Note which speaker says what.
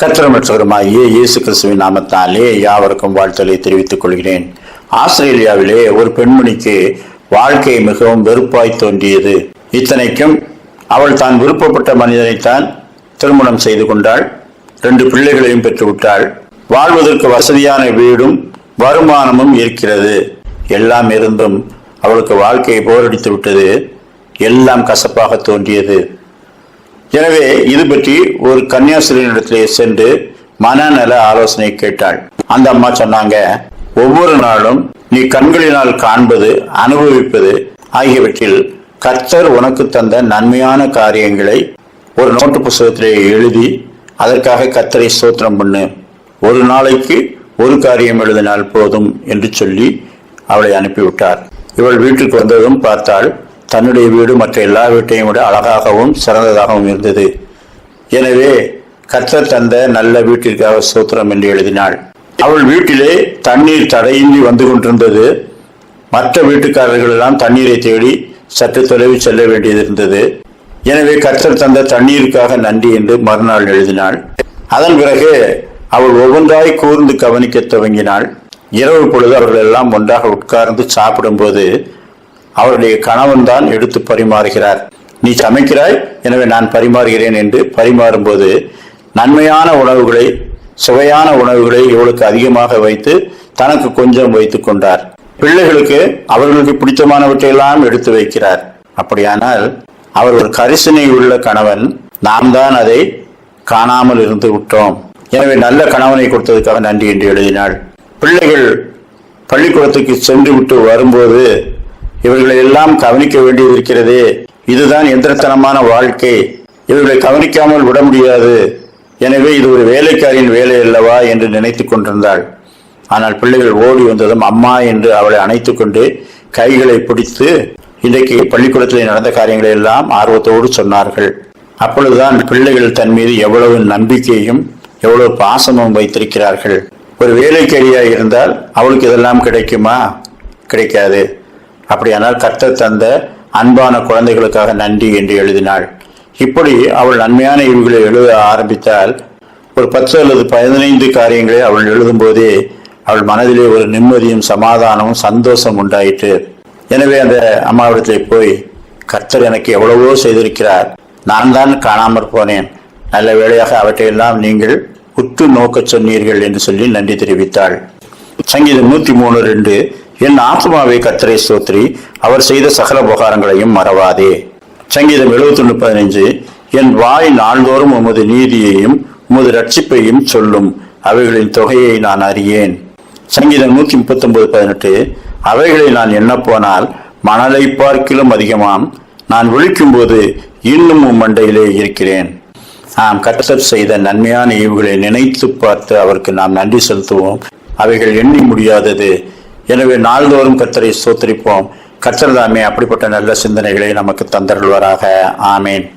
Speaker 1: கத்திரமற்றவருமாகிய இயேசு கிறிஸ்துவின் நாமத்தாலே யாவருக்கும் வாழ்த்தலை தெரிவித்துக் கொள்கிறேன். ஆஸ்திரேலியாவிலே ஒரு பெண்மணிக்கு வாழ்க்கை மிகவும் வெறுப்பாய் தோன்றியது. இத்தனைக்கும் அவள் தான் விருப்பப்பட்ட மனிதனைத்தான் திருமணம் செய்து கொண்டாள். ரெண்டு பிள்ளைகளையும் பெற்றுவிட்டாள். வாழ்வதற்கு வசதியான வீடும் வருமானமும் இருக்கிறது. எல்லாம் இருந்தும் அவளுக்கு வாழ்க்கையை போரடித்து விட்டது. எல்லாம் கசப்பாக தோன்றியது. எனவே இது பற்றி ஒரு கன்னியாஸ்திரியிடத்திலே சென்று மனநல ஆலோசனை கேட்டாள். அந்த அம்மா சொன்னாங்க ஒவ்வொரு நாளும் நீ கண்களினால் காண்பது அனுபவிப்பது ஆகியவற்றில் கர்த்தர் உனக்கு தந்த நன்மையான காரியங்களை ஒரு நோட்டு புஸ்தகத்திலே எழுதி அதற்காக கர்த்தரை சோத்திரம் பண்ணு. ஒரு நாளைக்கு ஒரு காரியம் எழுதினால் போதும் என்று சொல்லி அவளை அனுப்பிவிட்டார். இவள் வீட்டுக்கு வந்ததும் பார்த்தாள். தன்னுடைய வீடு மற்ற எல்லா வீட்டையும் விட அழகாகவும் சிறந்ததாகவும் இருந்தது. எனவே கர்த்தர் தந்த நல்ல வீட்டிற்காக சூத்திரம் என்று எழுதினாள். அவள் வீட்டிலே தண்ணீர் தடையின்றி வந்து கொண்டிருந்தது. மற்ற வீட்டுக்காரர்கள் எல்லாம் தண்ணீரை தேடி சற்று தொலைவு செல்ல வேண்டியது இருந்தது. எனவே கர்த்தர் தந்த தண்ணீருக்காக நன்றி என்று மறுநாள் எழுதினாள். அதன் பிறகு அவள் ஒவ்வொன்றாய் கூர்ந்து கவனிக்க துவங்கினாள். இரவு பொழுது அவர்கள் எல்லாம் ஒன்றாக உட்கார்ந்து சாப்பிடும்போது அவருடைய கணவன் தான் எடுத்து பரிமாறுகிறார். நீ சமைக்கிறாய்? எனவே நான் பரிமாறுகிறேன் என்று பரிமாறும்போது நன்மையான உணவுகளை சுவையான உணவுகளை இவளுக்கு அதிகமாக வைத்து தனக்கு கொஞ்சம் வைத்துக் கொண்டார். பிள்ளைகளுக்கு அவர்களுக்கு பிடித்தமானவற்றை எல்லாம் எடுத்து வைக்கிறார். அப்படியானால் அவர் ஒரு கரிசனை உள்ள கணவன் நாம் தான் அதை காணாமல் இருந்து விட்டோம். எனவே நல்ல கணவனை கொடுத்ததுக்காக நன்றி என்று எழுதினாள். பிள்ளைகள் பள்ளிக்கூடத்துக்கு சென்று விட்டு வரும்போது இவர்களை எல்லாம் கவனிக்க வேண்டியது இருக்கிறது இதுதான் எந்திரத்தனமான வாழ்க்கை. இவர்களை கவனிக்காமல் விட முடியாது. எனவே இது ஒரு வேலைக்காரியின் வேலை அல்லவா என்று நினைத்துக் கொண்டிருந்தாள். ஆனால் பிள்ளைகள் ஓடி வந்ததும் அம்மா என்று அவளை அணைத்துக் கொண்டு கைகளை பிடித்து இன்றைக்கு பள்ளிக்கூடத்தில் நடந்த காரியங்களை எல்லாம் ஆர்வத்தோடு சொன்னார்கள். அப்பொழுதுதான் பிள்ளைகள் தன் மீது எவ்வளவு நம்பிக்கையும் எவ்வளவு பாசமும் வைத்திருக்கிறார்கள். ஒரு வேலைக்கரியாக இருந்தால் அவளுக்கு இதெல்லாம் கிடைக்குமா? கிடைக்காது. அப்படியானால் கர்த்தர் தந்த அன்பான குழந்தைகளுக்காக நன்றி என்று எழுதினாள். இப்படி அவள் நன்மையான இவுகளை எழுத ஆரம்பித்தால் ஒரு பத்து அல்லது பதினைந்து காரியங்களை அவள் எழுதும்போதே அவள் மனதிலே ஒரு நிம்மதியும் சமாதானமும் சந்தோஷம் உண்டாயிற்று. எனவே அந்த அம்மாவிடத்திலே போய் கர்த்தர் எனக்கு எவ்வளவோ செய்திருக்கிறார். நான் தான் காணாமற் போனேன். நல்ல வேளையாக அவற்றையெல்லாம் நீங்கள் உற்று நோக்கச் சொன்னீர்கள் என்று சொல்லி நன்றி தெரிவித்தாள். சங்கீதம் நூத்தி மூணு ரெண்டு என் ஆத்மாவை கத்தரை சோத்ரி அவர் செய்த சகல உபகாரங்களையும் மறவாதே. சங்கீதம் 71 பதினைஞ்சு என் வாய் நாள்தோறும் உமது நீதியையும் உமது ரட்சிப்பையும் சொல்லும். அவைகளின் தொகையை நான் அறியேன். சங்கீதம் நூத்தி முப்பத்தி ஒன்பது பதினெட்டு அவைகளை நான் எண்ணப் போனால் மணலை பார்க்கிலும் அதிகமாம். நான் விழிக்கும்போது இன்னும் உம் மண்டையிலே இருக்கிறேன். நாம் கர்த்தர் செய்த நன்மையான ஈவுகளை நினைத்து பார்த்து அவருக்கு நாம் நன்றி செலுத்துவோம். அவைகள் எண்ணி முடியாதது. எனவே நாள்தோறும் கர்த்தரை சோத்தரிப்போம் கர்த்தர் தாமே அப்படிப்பட்ட நல்ல சிந்தனைகளை நமக்கு தந்தருள்வராக. ஆமேன்.